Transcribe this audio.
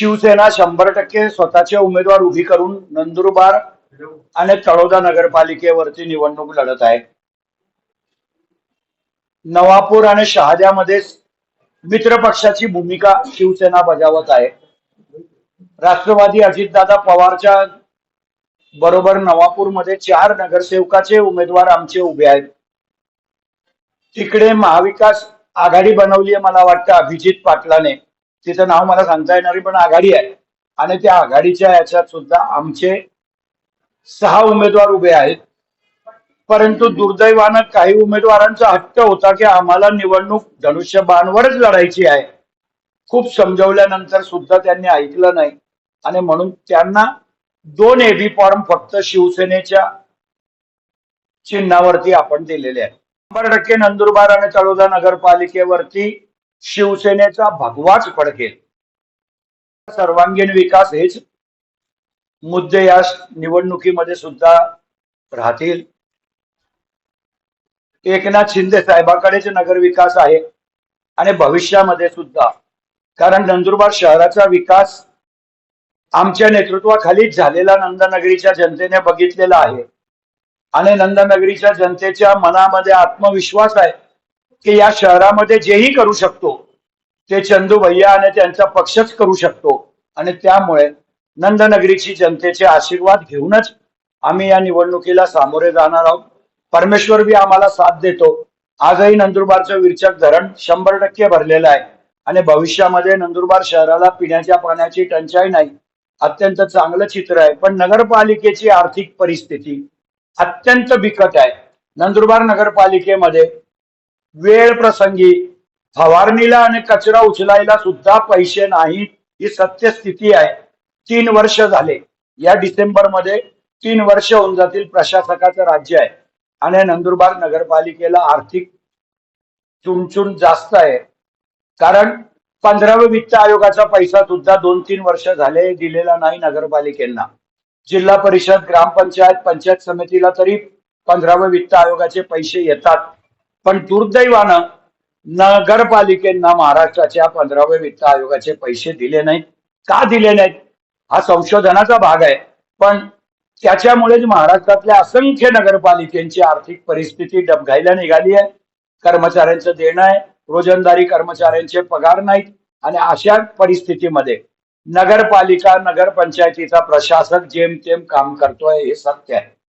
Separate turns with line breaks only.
शिवसेना शंभर टक्के स्वतःचे उमेदवार उभी करून नंदुरबार आणि तळोदा नगरपालिकेवरती निवडणूक लढत आहे. नवापूर आणि शहाद्यामध्ये मित्र पक्षाची भूमिका शिवसेना बजावत आहे. राष्ट्रवादी अजितदादा पवारच्या बरोबर नवापूरमध्ये चार नगरसेवकाचे उमेदवार आमचे उभे आहेत. तिकडे महाविकास आघाडी बनवली आहे मला वाटतं अभिजित पाटलाने. तिचं नाव मला सांगता येणारी पण आघाडी आहे. आणि त्या आघाडीच्या याच्यात सुद्धा आमचे सहा उमेदवार उभे आहेत. परंतु दुर्दैवानं काही उमेदवारांचा हट्ट होता की आम्हाला निवडणूक धनुष्यबाणवरच लढायची आहे. खूप समजवल्यानंतर सुद्धा त्यांनी ऐकलं नाही. आणि म्हणून त्यांना दोन एबी फॉर्म फक्त शिवसेनेच्या चिन्हावरती आपण दिलेले आहेत. शंभर टक्के नंदुरबार आणि तळोदा नगरपालिकेवरती शिवसेनेचा भगवाच फडकेल. सर्वांगीण विकास हेच मुद्दे या निवडणुकीमध्ये सुद्धा राहतील. एकनाथ शिंदे साहेबाकडेच नगर विकास आहे आणि भविष्यामध्ये सुद्धा. कारण नंदुरबार शहराचा विकास आमच्या नेतृत्वाखालीच झालेला नंदनगरीच्या जनतेने बघितलेला आहे. आणि नंदनगरीच्या जनतेच्या मनामध्ये आत्मविश्वास आहे. की या शहरामध्ये जेही करू शकतो ते चंदू भैया आणि त्यांचा पक्षच करू शकतो. आणि त्यामुळे नंदनगरीची जनतेचे आशीर्वाद घेऊनच आम्ही या निवडणुकीला सामोरे जाणार आहोत. परमेश्वर बी आम्हाला साथ देतो. आजही नंदुरबारचं विरचक धरण शंभर टक्के भरलेलं आहे. आणि भविष्यामध्ये नंदुरबार शहराला पिण्याच्या पाण्याची टंचाई नाही. अत्यंत चांगलं चित्र आहे. पण नगरपालिकेची आर्थिक परिस्थिती अत्यंत बिकट आहे. नंदुरबार नगरपालिकेमध्ये वेळ प्रसंगी फवारणीला आणि कचरा उचलायला सुद्धा पैसे नाहीत ही सत्यस्थिती आहे. तीन वर्ष झाले. या डिसेंबरमध्ये तीन वर्ष होऊन जातील प्रशासकाचं राज्य आहे. आणि नंदुरबार नगरपालिकेला आर्थिक चुणचुण जास्त आहे. कारण पंधराव वित्त आयोगाचा पैसा सुद्धा दोन तीन वर्ष झाले दिलेला नाही नगरपालिकेला जिल्हा परिषद ग्रामपंचायत पंचायत समितीला तरी पंधराव वित्त आयोगाचे पैसे येतात. पण दुर्दैवानं नगरपालिकेंना महाराष्ट्राच्या पंधराव्या वित्त आयोगाचे पैसे दिले नाहीत. का दिले नाहीत? हा संशोधनाचा भाग आहे. पण त्याच्यामुळेच महाराष्ट्रातल्या असंख्य नगरपालिकेची आर्थिक परिस्थिती डबघायला निघाली आहे. कर्मचाऱ्यांचं देणं आहे. रोजंदारी कर्मचाऱ्यांचे पगार नाहीत. आणि अशा परिस्थितीमध्ये नगरपालिका नगरपंचायतीचा प्रशासक जेमतेम काम करतोय हे सत्य आहे.